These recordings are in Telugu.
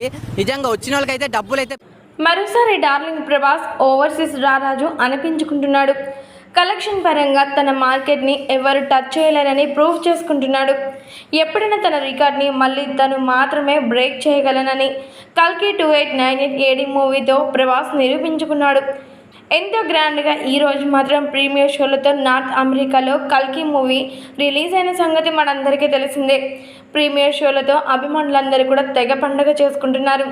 నిజంగా వచ్చిన వాళ్ళకైతే డబ్బులు అయితే మరోసారి డార్లింగ్ ప్రభాస్ ఓవర్సీస్ రారాజు అనిపించుకుంటున్నాడు. కలెక్షన్ పరంగా తన మార్కెట్ని ఎవరు టచ్ చేయలేరని ప్రూవ్ చేసుకుంటున్నాడు. ఎప్పుడైనా తన రికార్డ్ని మళ్ళీ తను మాత్రమే బ్రేక్ చేయగలనని కల్కి two eight nine eight AD మూవీతో ప్రభాస్ నిరూపించుకున్నాడు. ఎంతో గ్రాండ్గా ఈరోజు మాత్రం ప్రీమియర్ షోలతో నార్త్ అమెరికాలో కల్కి మూవీ రిలీజ్ అయిన సంగతి మనందరికీ తెలిసిందే. ప్రీమియర్ షోలతో అభిమానులందరూ కూడా తెగ పండగ చేసుకుంటున్నారు.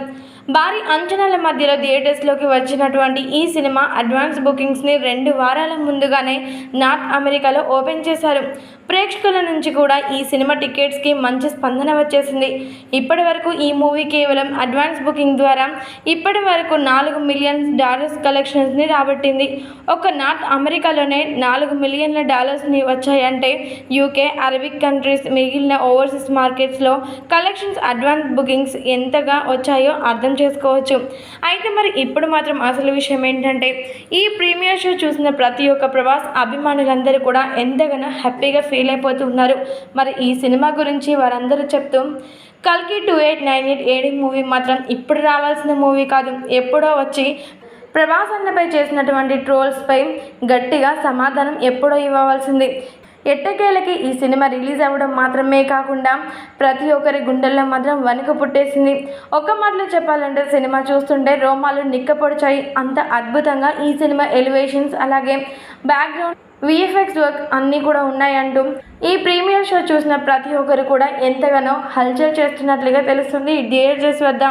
భారీ అంచనాల మధ్యలో థియేటర్స్లోకి వచ్చినటువంటి ఈ సినిమా అడ్వాన్స్ బుకింగ్స్ని రెండు వారాల ముందుగానే నార్త్ అమెరికాలో ఓపెన్ చేశారు. ప్రేక్షకుల నుంచి కూడా ఈ సినిమా టికెట్స్కి మంచి స్పందన వచ్చేసింది. ఇప్పటి వరకు ఈ మూవీ కేవలం అడ్వాన్స్ బుకింగ్ ద్వారా ఇప్పటి వరకు నాలుగు మిలియన్ డాలర్స్ కలెక్షన్స్ని రాబట్టింది. ఒక నార్త్ అమెరికాలోనే నాలుగు మిలియన్ల డాలర్స్ని వచ్చాయంటే యూకే అరబిక్ కంట్రీస్ మిగిలిన ఓవర్సీస్ మార్కెట్స్లో కలెక్షన్స్ అడ్వాన్స్ బుకింగ్స్ ఎంతగా వచ్చాయో అర్థం చేసుకోవచ్చు. అయితే మరి ఇప్పుడు మాత్రం అసలు విషయం ఏంటంటే ఈ ప్రీమియర్ షో చూసిన ప్రతి ఒక్క ప్రభాస్ అభిమానులందరూ కూడా ఎంతగానో హ్యాపీగా ఫీల్ అయిపోతున్నారు. మరి ఈ సినిమా గురించి వారందరూ చెప్తూ కల్కి two eight nine eight AD movie మాత్రం ఇప్పుడు రావాల్సిన మూవీ కాదు. ఎప్పుడో వచ్చి ప్రభాస్ అన్నపై చేసినటువంటి ట్రోల్స్పై గట్టిగా సమాధానం ఎప్పుడో ఇవ్వవలసింది. ఎట్టకేలకి ఈ సినిమా రిలీజ్ అవ్వడం మాత్రమే కాకుండా ప్రతి ఒక్కరి గుండెల్లో మాత్రం వణుక పుట్టేసింది. ఒక్క మాటలో చెప్పాలంటే సినిమా చూస్తుంటే రోమాలు నిక్కపొడిచాయి. అంత అద్భుతంగా ఈ సినిమా ఎలివేషన్స్ అలాగే బ్యాక్గ్రౌండ్ విఎఫ్ఎక్స్ వర్క్ అన్నీ కూడా ఉన్నాయంటూ ఈ ప్రీమియర్ షో చూసిన ప్రతి ఒక్కరు కూడా ఎంతగానో హల్చల్ చేస్తున్నట్లుగా తెలుస్తుంది. థియేటర్స్ వద్ద